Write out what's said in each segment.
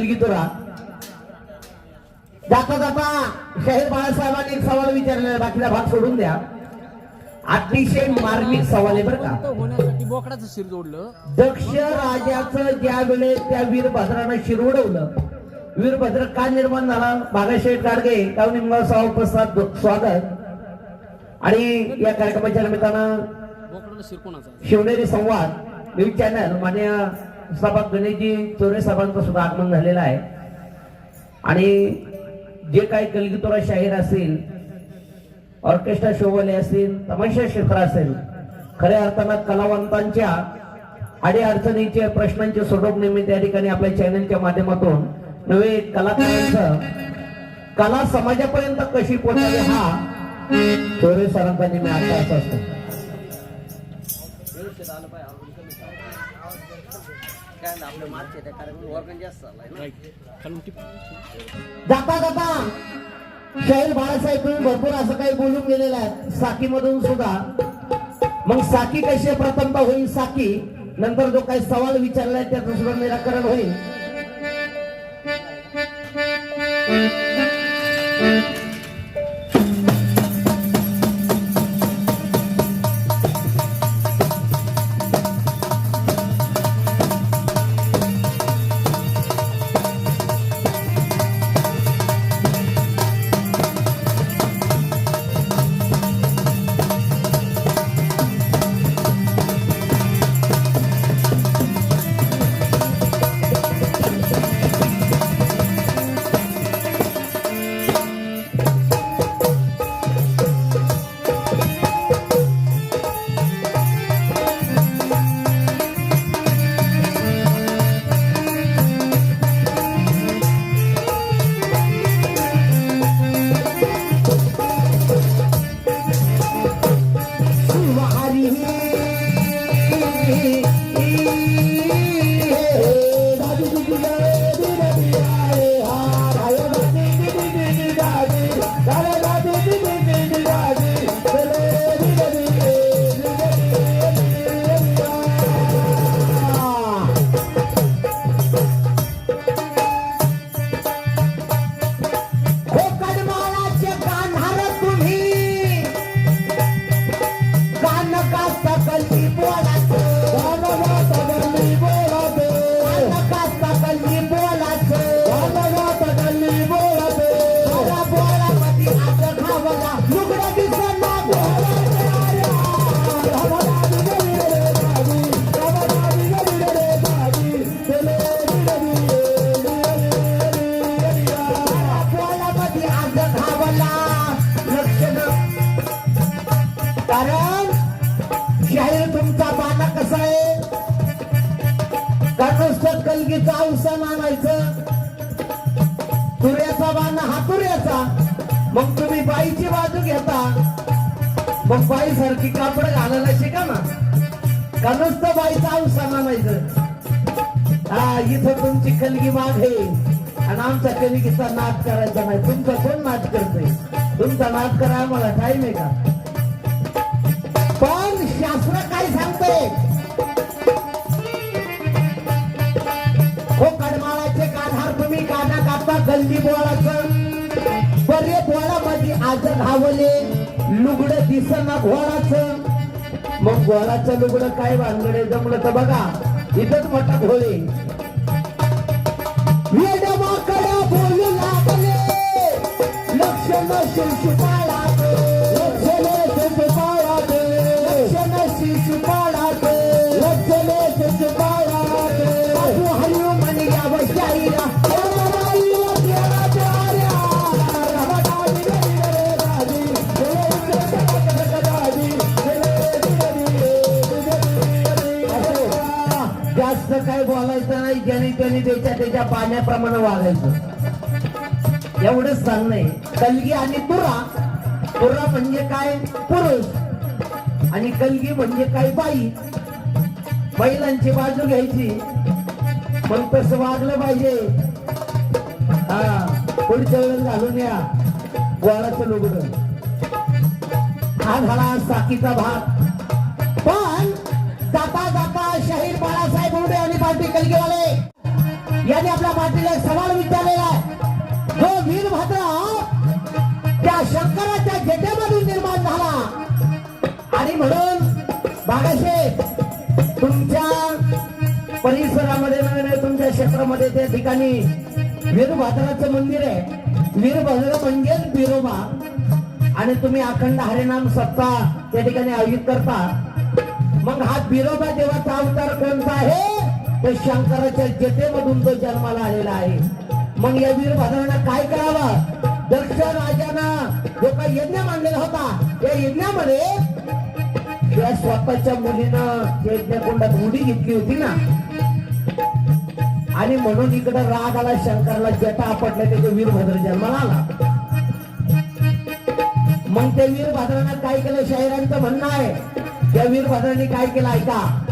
कलगीतुरा जाता जाता शाहीर बाळासाहेबांनी एक सवाल विचारलेला बाकीचा भाग सोडून द्या. अतिशय मार्मिक सवाल आहे बरं का. बोकडाचं शिर जोडलं. दक्ष राजाचं ज्या वेळेस त्या वीरभद्रानं शिर उडवलं वीरभद्र का निर्माण झाला? बागाशेठ गाडगे गाव निमगाव सावप्रसाद स्वागत. आणि या कार्यक्रमाच्या निमित्तानं शिवनेरी संवाद न्यूज चॅनल मान्य सभा गणेशजी चोरे साहेबांचं सुद्धा आगमन झालेलं आहे. आणि जे काही कलगीतोरा शाहीर असतील ऑर्केस्ट्रा शोवाले असतील तमाशा क्षेत्र असेल खऱ्या अर्थानं कलावंतांच्या अडी अडचणीचे प्रश्नांचे सोडवणीने त्या ठिकाणी आपल्या चॅनलच्या माध्यमातून नवे कलाकारांचं कला समाजापर्यंत कशी पोहोचावी हा चोरे सरांचा नेहमी अभ्यास असतो. काय त्या कार्यक्रम जास्त जाता जाता शाहीर बाळासाहेब तुम्ही भरपूर असं काही बोलून गेलेलं आहे. साकी मधून सुद्धा. मग साकी कशी प्रथमता होईल साकी नंतर जो काही सवाल विचारलाय त्याचं सुद्धा निराकरण होईल. सारखी कापड घालायला शिका ना का नुसतं बाईचा अवसान आणायचं हा इथं तुमची कलगी माग आहे. आणि आमचा कलगीचा नाद करायचा नाही. तुमचा कोण नाद करतोय? तुमचा नाद करा आम्हाला टाईम आहे का? पण शास्त्र काय सांगतोय? हो कडमाळाचे काढार तुम्ही काढा कापता गल्ली बोळाचं. बरे बोळामध्ये आज धावले लुगड दिसना घोळाचं मग घोराचं लुगड काय भानगडे जमलं तर बघा. इथंच मोठा घोळे वेडवाकडे बोलू लागले. लक्ष जास्त काय बोलायचं नाही ज्याने त्याने त्याच्या त्याच्या पाण्याप्रमाणे वागायचं. एवढंच सांगणं आहे. कलगी आणि तुरा. तुरा म्हणजे काय? पुरुष. आणि कलगी म्हणजे काय? बाई. बैलांची बाजू घ्यायची. पण तसं वागलं पाहिजे. हा पुढच्या वेळेस घालून या. गोळाचं लुगडं. हा झाला साकीचा भाग. पण जाता जाता शहीर बाळासाहेब पार्टी कलगेवाले यांनी आपल्या पार्टीला एक सवाल विचारलेला आहे. जो वीरभद्र त्या शंकराच्या जेटेमधून निर्माण झाला. आणि म्हणून बागाशेठ तुमच्या परिसरामध्ये म्हणजे नव्हे तुमच्या क्षेत्रामध्ये त्या ठिकाणी वीरभद्राचं मंदिर आहे. वीरभद्र म्हणजेच बिरोबा. आणि तुम्ही अखंड हरिनाम सत्ता त्या ठिकाणी आयोजित करता. मग हा बिरोबा देवाचा अवतार कोणता आहे? तर शंकराच्या जतेमधून तो जन्माला आलेला आहे. मग या वीरभद्रानं काय करावं? दक्ष राजानं जो काही यज्ञ मांडलेला होता या यज्ञामध्ये या स्वतःच्या मुलीनं यज्ञकुंडात उडी घेतली होती ना आणि म्हणून इकडं राग आला शंकरला जटा आपटल्या त्याच्या वीरभद्र जन्माला आला. मग त्या वीरभद्रानं काय केलं? शाहिरांचं म्हणणं आहे. त्या वीरभद्राने काय केलं? ऐका.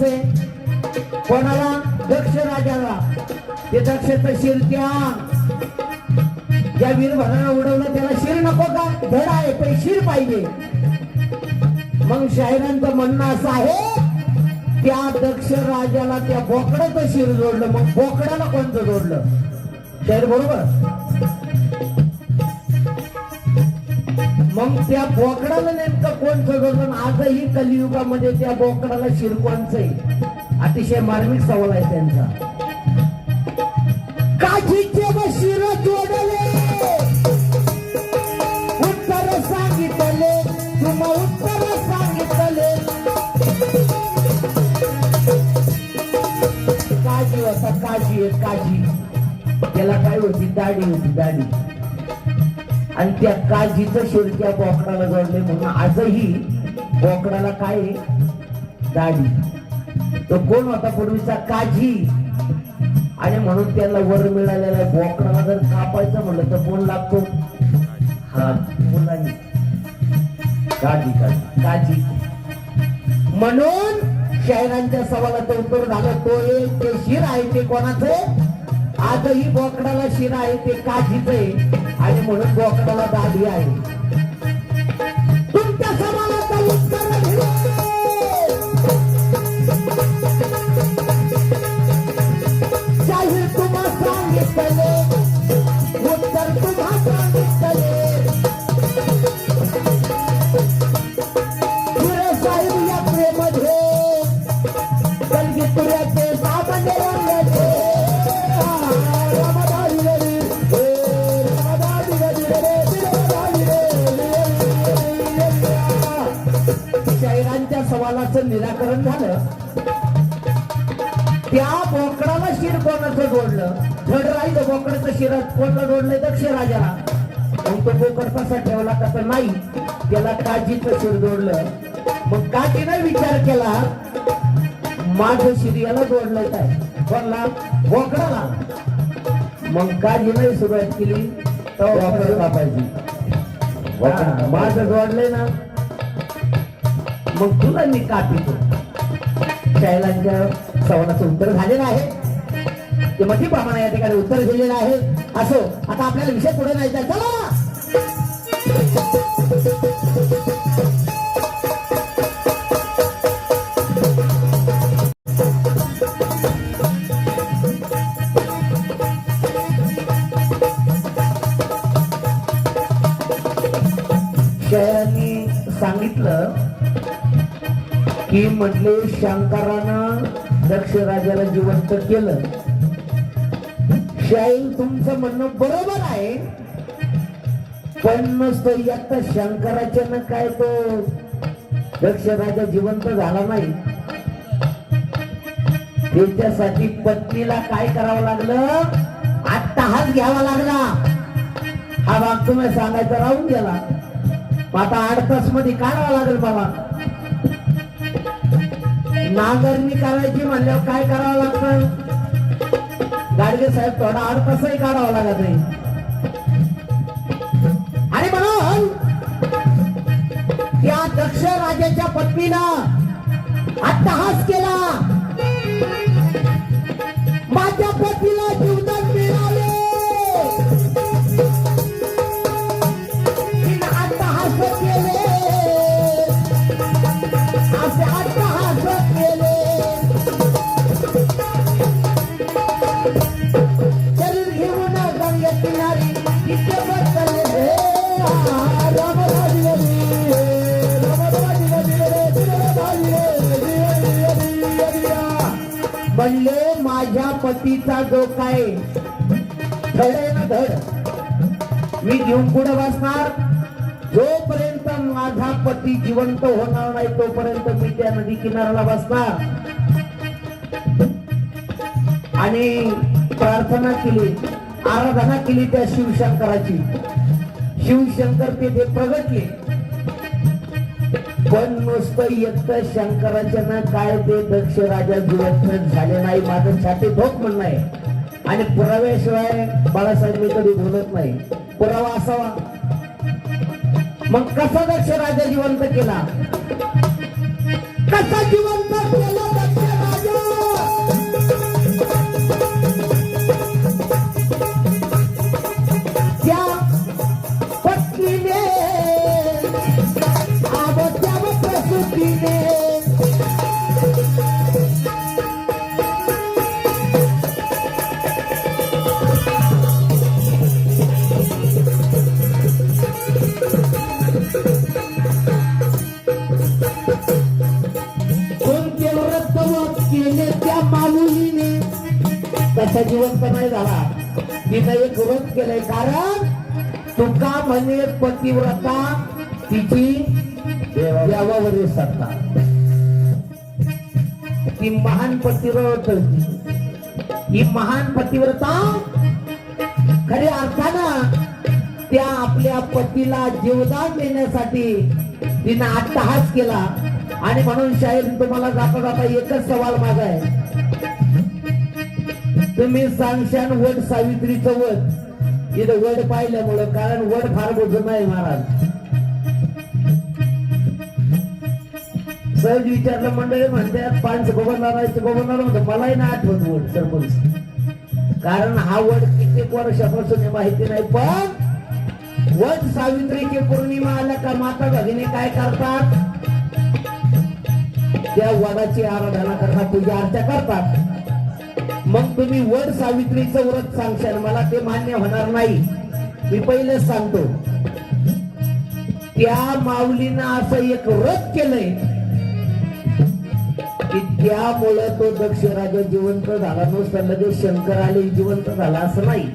शिर कोणाला? दक्ष राजाला. ते दक्षचं शिर त्या ज्या वीरभद्राला उडवलं त्याला शिर नको का? धड आहे पण शिर पाहिजे. मग शाहिरांचं म्हणणं असं आहे त्या दक्ष राजाला त्या बोकडाचं शिर जोडलं. मग बोकडाला कोणतं जोडलं? शाहीर बरोबर? मग त्या बोकडाला नेमकं कोण सगळं आजही कलियुगामध्ये त्या बोकडाला शिर आहे. अतिशय मार्मिक सवाल आहे त्यांचा. काठीचे व शिर जोडले. उत्तर सांगितले. तुम्हा उत्तर सांगितले. काजी होता काजी एक काजी त्याला काय होती? दाढी होती दाढी. आणि त्या काळजीचं शिर त्या बोकडाला जोडले म्हणून आजही बोकडाला काय आहे? दाढी तो कोण होता पूर्वीचा? काजी. आणि म्हणून त्याला वर मिळालेला आहे. बोकडाला जर कापायचं म्हणलं तर कोण लागतो? हा मुलांनी. काजी काजी काजी. म्हणून शाहिरांच्या सवालाचं उत्तर झालं तो एक ते शिर आहे ते कोणाचं? आजही बोकडाला शिर आहे ते काजीचं आहे. आणि म्हणून बोकडाला दाढी आहे. तुमच्या सवालाचं धड राहिलं बोकडाचं शिरात जोडलंय दक्ष राजाला मग तो बोकड कसा ठेवला तसं नाही त्याला काजीचं शिर जोडलं. मग काजीनं विचार केला माझं शिर याला जोडलंय काय? कोणला बोकडाला. मग काजीनं सुरुवात केली तर बोकड कापायची माझं जोडलंय ना. मग तुला मी कापितो. शैलांच्या सवालाचं उत्तर झालेलं आहे. ते प्रमाणात या ठिकाणी उत्तर दिलेलं आहे. असो आता आपल्याला विषय पुढे नाही जायचा. चला! सांगितलं की म्हटले शंकरानं दक्ष राजाला जिवंत केलं. शाहील तुमचं म्हणणं बरोबर आहे. पण नुसतं एकटा शंकराच्यानं काय तो दक्ष राजा जिवंत झाला नाही. त्याच्यासाठी पत्नीला काय करावं लागलं? अट्टहास घ्यावा लागला. हा भाग तुम्ही सांगायचा राहून गेला. मग आता आठ तासमध्ये काढावा लागेल बाबा. नांगरणी करायची म्हणल्यावर काय करावं लागतं? गाडगे साहेब थोडा आड कसंही काढावा लागत नाही. आणि म्हणून त्या दक्ष राजाच्या पत्नीनं अट्टहास केला. पतीचा जो काय धड आहे ना धड मी घेऊन पुढे बसणार. जोपर्यंत माझा पती जिवंत होणार नाही तोपर्यंत मी त्या नदी किनाऱ्याला बसणार. आणि प्रार्थना केली आराधना केली त्या शिवशंकराची. शिवशंकर तेथे प्रगटले पण नुसतं एकटं शंकराच्या ना काय ते दक्ष राजा जिवंत झाले नाही. माझं छाती ठोक म्हणणं आहे. आणि पुराव्याशिवाय बाळासाहेब मी कधी बोलत नाही. पुरावा असावा. मग कसा दक्ष राजा जिवंत केला? कसा जिवंत केला त्याचा कोणते व्रत जिवंत नाही झाला तिनं एक व्रत केलंय कारण तुका म्हणे पतिव्रता. तिची देवावरील सत्ता महान पतिव्रत ही महान पतिव्रता खऱ्या अर्थानं त्या आपल्या पतीला जीवदान देण्यासाठी तिनं अट्टहास केला. आणि म्हणून शाहीर तुम्हाला जाता जाता एकच सवाल माझा आहे. तुम्ही सांगशान वड सावित्रीचं वड. इथं वड पाहिल्यामुळं कारण वड फार मोठं नाही महाराज. सहज विचारलं मंडळी म्हणतात पाच गोबरनारायचं गोबरनार म्हणतो मलाही ना आठवत वड सरपंच. कारण हा वड कित्येक वर्षापासून माहिती नाही पण वट सावित्रीची पौर्णिमा आल्या का माता भगिनी काय करतात? त्या वडाची आराधना करतात पूजा अर्चा करतात. मग तुम्ही वड सावित्रीचं व्रत सांगशाल मला ते मान्य होणार नाही. मी पहिलेच सांगतो. त्या माऊलीनं असं एक व्रत केलंय की त्यामुळं तो दक्ष राजा जिवंत झाला. नुसतं लगेच शंकर आले जिवंत झाला असं नाही.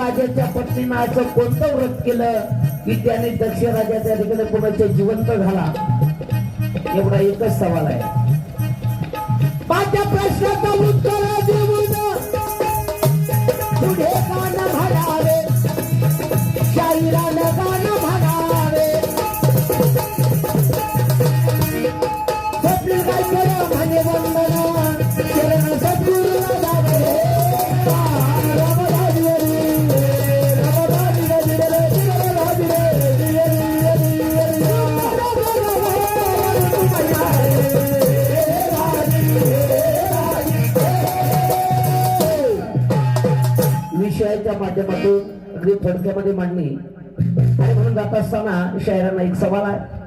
राजाच्या पत्नीनं असं कोणतं व्रत केलं की त्याने दक्ष राजाच्या ठिकाणी कोणाच्या जिवंत झाला? एवढा एकच सवाल आहे. माझ्या प्रश्नाचा उत्तर पुढे गाणं म्हणावे. शाहिरानं गाणं म्हणावे. स्वप्न काय केलं म्हणे वंदना. चरण माध्यमातून मांडणी आणि म्हणून जात असताना शहरांना एक सवाल आहे.